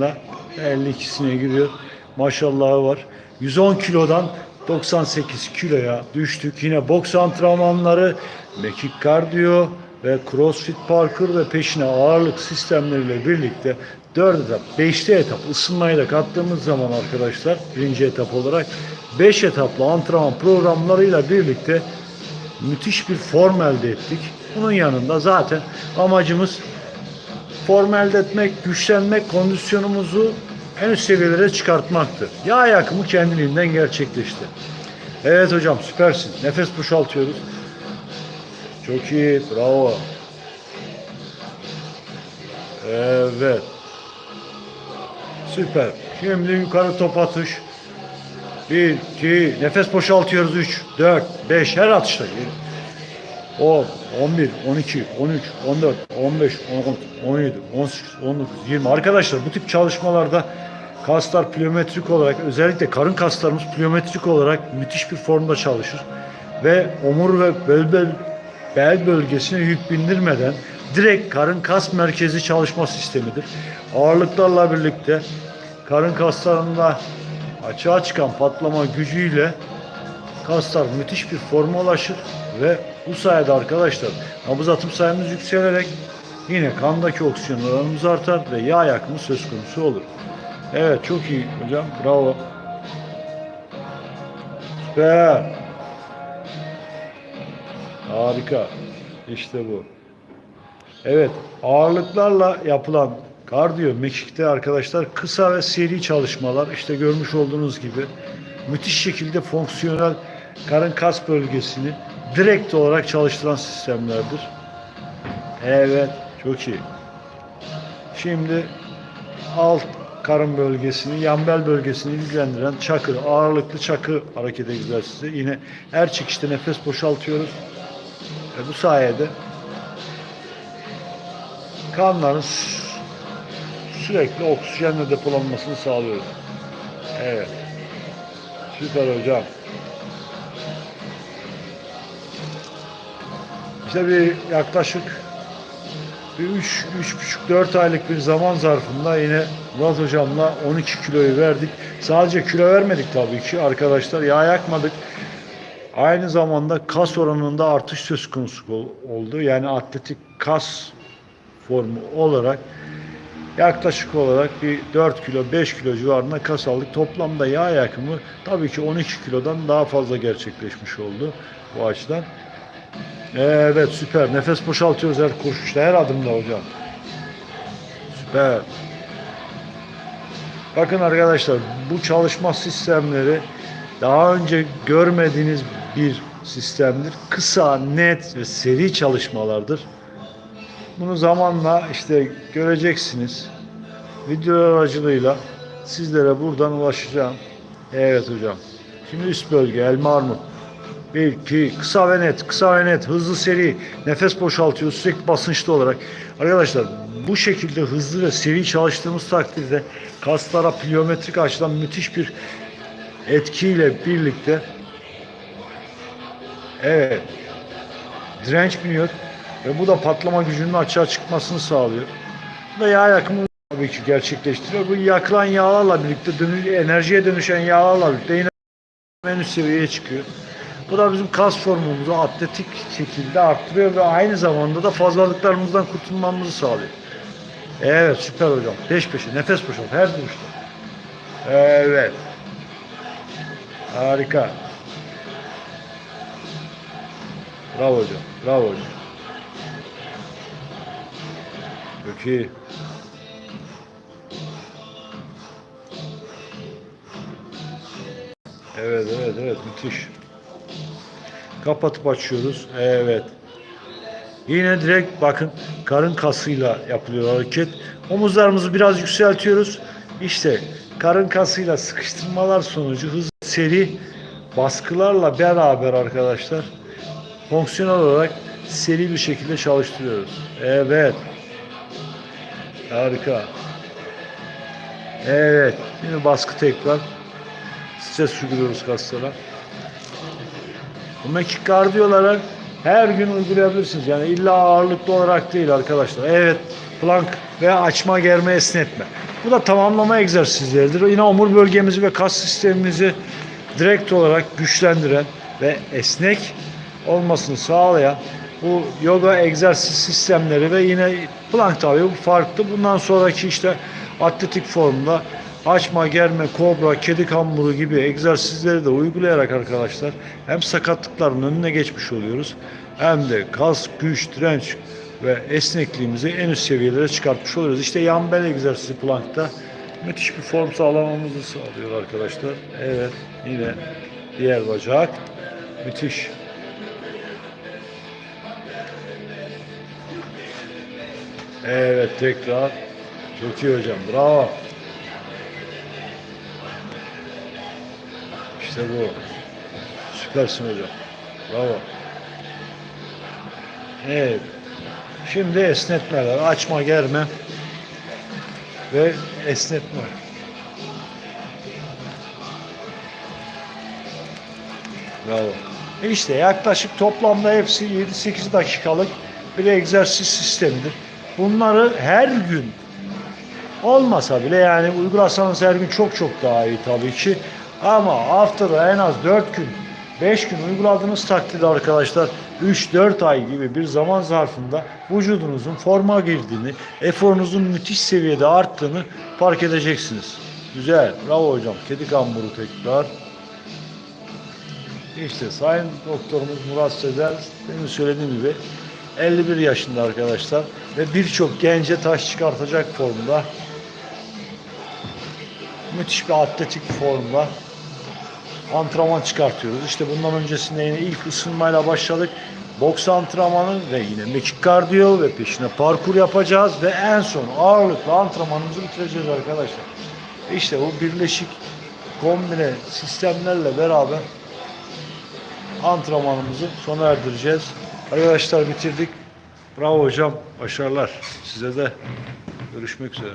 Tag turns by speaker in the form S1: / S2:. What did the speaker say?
S1: yaşında 52'sine giriyor. Maşallahı var. 110 kilodan 98 kiloya düştük. Yine boks antrenmanları, mekik kardiyo ve crossfit parkur ve peşine ağırlık sistemleriyle birlikte 4 etap, 5'te etap ısınmayı da kattığımız zaman arkadaşlar birinci etap olarak 5 etaplı antrenman programlarıyla birlikte müthiş bir form elde ettik. Bunun yanında zaten amacımız form elde etmek, güçlenmek, kondisyonumuzu en üst seviyelere çıkartmaktı. Yağ yakımı kendiliğinden gerçekleşti. Evet hocam süpersin. Nefes boşaltıyoruz. Çok iyi. Bravo. Evet. Süper. Şimdi yukarı top atış. 1, 2, nefes boşaltıyoruz. 3, 4, 5 her atışta. 10, 11, 12, 13, 14, 15, 16, 17, 18, 19, 20. Arkadaşlar bu tip çalışmalarda kaslar plyometrik olarak özellikle karın kaslarımız plyometrik olarak müthiş bir formda çalışır. Ve omur ve bel, bel, bel bölgesine yük bindirmeden direkt karın kas merkezi çalışma sistemidir. Ağırlıklarla birlikte karın kaslarında açığa çıkan patlama gücüyle kaslar müthiş bir forma ulaşır ve bu sayede arkadaşlar nabız atım sayımız yükselerek yine kandaki oksijen oranımız artar ve yağ yakımı söz konusu olur. Evet çok iyi hocam bravo. Süper. Harika. İşte bu. Evet ağırlıklarla yapılan kardiyo mekikte arkadaşlar kısa ve seri çalışmalar işte görmüş olduğunuz gibi müthiş şekilde fonksiyonel karın kas bölgesini direkt olarak çalıştıran sistemlerdir. Evet, çok iyi. Şimdi alt karın bölgesini, yan bel bölgesini ilgilendiren çakı, ağırlıklı çakı hareket egzersizi. Yine her çıkışta nefes boşaltıyoruz. Ve bu sayede kanların sü- sürekli oksijenle depolanmasını sağlıyoruz. Evet. Süper hocam. İşte bir yaklaşık bir 3 3,5 4 aylık bir zaman zarfında yine Murat hocamla 12 kiloyu verdik. Sadece kilo vermedik tabii ki arkadaşlar. Yağ yakmadık. Aynı zamanda kas oranında artış söz konusu ol- oldu. Yani atletik kas formu olarak yaklaşık olarak bir 4 kilo 5 kilo civarında kas aldık. Toplamda yağ yakımı tabii ki 12 kilodan daha fazla gerçekleşmiş oldu bu açıdan. Evet süper. Nefes boşaltıyoruz her koşuşta, her adımda hocam. Süper. Bakın arkadaşlar bu çalışma sistemleri daha önce görmediğiniz bir sistemdir. Kısa, net ve seri çalışmalardır. Bunu zamanla işte göreceksiniz. Video aracılığıyla sizlere buradan ulaşacağım. Evet hocam. Şimdi üst bölge elma armut. Bir, iki, kısa ve net, kısa ve net, hızlı seri, nefes boşaltıyoruz sürekli basınçlı olarak. Arkadaşlar bu şekilde hızlı ve seri çalıştığımız takdirde kaslara pliometrik açıdan müthiş bir etkiyle birlikte evet direnç biniyor ve bu da patlama gücünün açığa çıkmasını sağlıyor. Bu da yağ yakımı tabii ki gerçekleştiriyor. Bu yakılan yağlarla birlikte dönü, enerjiye dönüşen yağlarla birlikte yine en seviyeye çıkıyor. Bu da bizim kas formumuzu atletik şekilde arttırıyor ve aynı zamanda da fazlalıklarımızdan kurtulmamızı sağlıyor. Evet süper hocam. Peş peşe nefes boşalt her duruşta. Evet. Harika. Bravo hocam. Bravo hocam. Çok iyi. Evet evet evet müthiş. Kapatıp açıyoruz. Evet. Yine direkt bakın karın kasıyla yapılıyor hareket. Omuzlarımızı biraz yükseltiyoruz. İşte karın kasıyla sıkıştırmalar sonucu hızlı seri baskılarla beraber arkadaşlar fonksiyonel olarak seri bir şekilde çalıştırıyoruz. Evet. Harika. Evet. Şimdi baskı tekrar. Stres uyguluyoruz kaslara. Bu mekik kardiyoları her gün uygulayabilirsiniz. Yani illa ağırlıklı olarak değil arkadaşlar. Evet. Plank ve açma germe esnetme. Bu da tamamlama egzersizleridir. Yine omur bölgemizi ve kas sistemimizi direkt olarak güçlendiren ve esnek olmasını sağlayan bu yoga egzersiz sistemleri ve yine plank tabii bu farklı. Bundan sonraki işte atletik formda açma, germe, kobra, kedi kamburu gibi egzersizleri de uygulayarak arkadaşlar hem sakatlıkların önüne geçmiş oluyoruz hem de kas, güç, direnç ve esnekliğimizi en üst seviyelere çıkartmış oluyoruz. İşte yan bel egzersizi plankta müthiş bir form sağlamamızı sağlıyor arkadaşlar. Evet yine diğer bacak müthiş. Evet tekrar. Çok iyi hocam. Bravo. İşte bu. Süpersin hocam. Bravo. Evet. Şimdi esnetmeler. Açma, germe ve esnetme. Bravo. İşte yaklaşık toplamda hepsi 7-8 dakikalık bir egzersiz sistemidir. Bunları her gün olmasa bile yani uygulasanız her gün çok çok daha iyi tabii ki. Ama haftada en az 4 gün 5 gün uyguladığınız takdirde arkadaşlar 3-4 ay gibi bir zaman zarfında vücudunuzun forma girdiğini, eforunuzun müthiş seviyede arttığını fark edeceksiniz. Güzel. Bravo hocam. Kedi kamburu tekrar. İşte Sayın Doktorumuz Murat Sezer, benim söylediğim gibi 51 yaşında arkadaşlar ve birçok gence taş çıkartacak formda. Müthiş bir atletik formda antrenman çıkartıyoruz. İşte bundan öncesinde yine ilk ısınmayla başladık. Boks antrenmanı ve yine mekik kardiyo ve peşine parkur yapacağız ve en son ağırlıklı antrenmanımızı bitireceğiz arkadaşlar. İşte bu birleşik kombine sistemlerle beraber antrenmanımızı sona erdireceğiz. Arkadaşlar bitirdik. Bravo hocam. Başarılar. Size de görüşmek üzere.